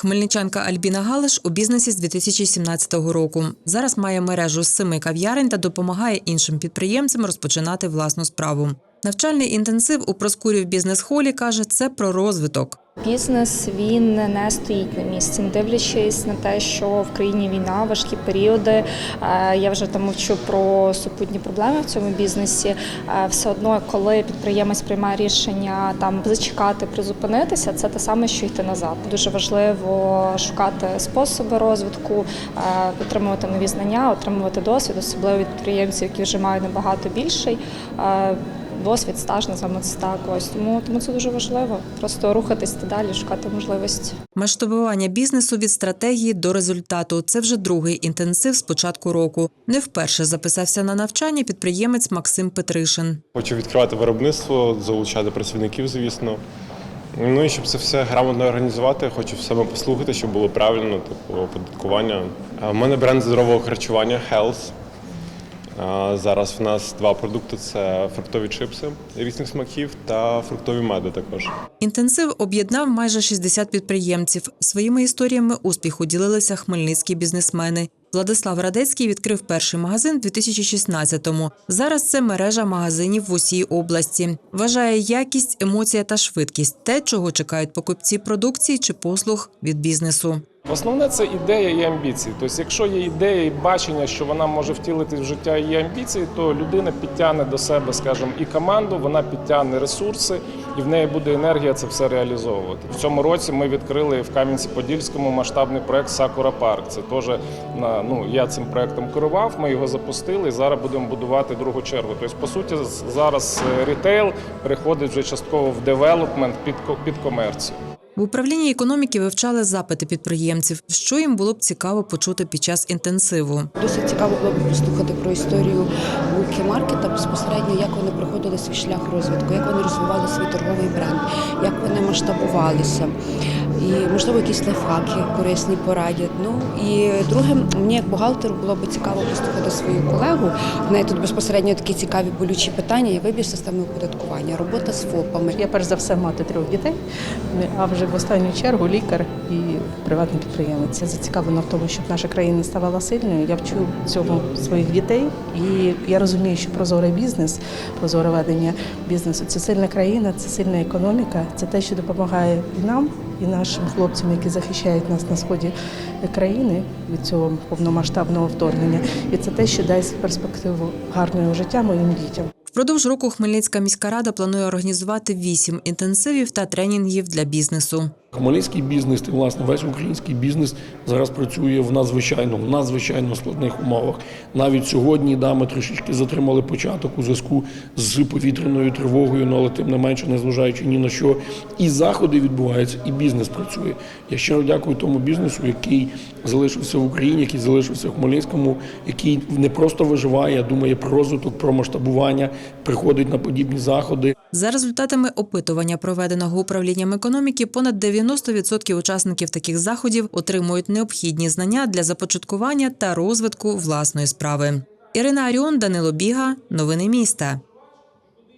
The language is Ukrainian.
Хмельничанка Альбіна Галиш у бізнесі з 2017 року. Зараз має мережу з семи кав'ярень та допомагає іншим підприємцям розпочинати власну справу. Навчальний інтенсив у Проскурів бізнес-холі каже, це про розвиток. Бізнес він не стоїть на місці, не дивлячись на те, що в країні війна, важкі періоди. е, Я вже там мовчу про супутні проблеми в цьому бізнесі. е, Все одно, коли підприємець приймає рішення там зачекати, призупинитися, це те саме, що йти назад. Дуже важливо шукати способи розвитку, е, отримувати нові знання, отримувати досвід, особливо від підприємців, які вже мають набагато більший. Досвід, стаж, називаємо це так. Ось тому, тому це дуже важливо. Просто рухатись та далі, шукати можливості. Масштабування бізнесу від стратегії до результату. Це вже другий інтенсив з початку року. Не вперше записався на навчання підприємець Максим Петришин. Хочу відкривати виробництво, залучати працівників, звісно. Ну і щоб це все грамотно організувати, хочу себе послухати, щоб було правильно, типу оподаткування. В мене бренд здорового харчування Health. Зараз в нас два продукти: це фруктові чипси різних смаків та фруктові меди також. Інтенсив об'єднав майже 60 підприємців. Своїми історіями успіху ділилися хмельницькі бізнесмени. Владислав Радецький відкрив перший магазин у 2016-му. Зараз це мережа магазинів в усій області. Вважає якість, емоція та швидкість те, чого чекають покупці продукції чи послуг від бізнесу. Основне це ідея і амбіції. Тобто, якщо є ідея і бачення, що вона може втілити в життя її амбіції, то людина підтягне до себе, скажімо, і команду, вона підтягне ресурси, і в неї буде енергія це все реалізовувати. В цьому році ми відкрили в Кам'янці-Подільському масштабний проект Сакура Парк. Це теж на ну я цим проектом керував. Ми його запустили. і Зараз будемо будувати другу чергу. Тобто, по суті, зараз е, рітейл переходить вже частково в девелопмент під під комерцію. В управлінні економіки вивчали запити підприємців, що їм було б цікаво почути під час інтенсиву. Досить цікаво було б послухати про історію Буки Маркета безпосередньо, як вони проходили свій шлях розвитку, як вони розвивали свій торговий бренд, як вони масштабувалися. І можливо якісь лайфхаки корисні порадять. Ну і друге, мені як бухгалтеру було б цікаво послухати свою колегу. В неї тут безпосередньо такі цікаві болючі питання і вибір системи оподаткування, робота з ФОПами. Я перш за все мати трьох дітей, а вже в останню чергу лікар і приватний підприємець. Я зацікавлена в тому, щоб наша країна ставала сильною. Я вчу цьому своїх дітей, і я розумію, що прозорий бізнес, прозоре ведення бізнесу це сильна країна, це сильна економіка, це те, що допомагає і нам, і нашим хлопцям, які захищають нас на сході країни від цього повномасштабного вторгнення. І це те, що дасть перспективу гарного життя моїм дітям. Впродовж року Хмельницька міська рада планує організувати вісім інтенсивів та тренінгів для бізнесу. Хмельницький бізнес і власне весь український бізнес зараз працює в надзвичайно в надзвичайно складних умовах. Навіть сьогодні да, ми трошечки затримали початок у зв'язку з повітряною тривогою, ну, але тим не менше, незважаючи ні на що, і заходи відбуваються, і бізнес працює. Я щиро дякую тому бізнесу, який залишився в Україні, який залишився в Хмельницькому, який не просто виживає, а думає про розвиток, про масштабування, приходить на подібні заходи. За результатами опитування, проведеного управлінням економіки, понад 90% учасників таких заходів отримують необхідні знання для започаткування та розвитку власної справи. Ірина Аріон, Данило Біга, новини міста.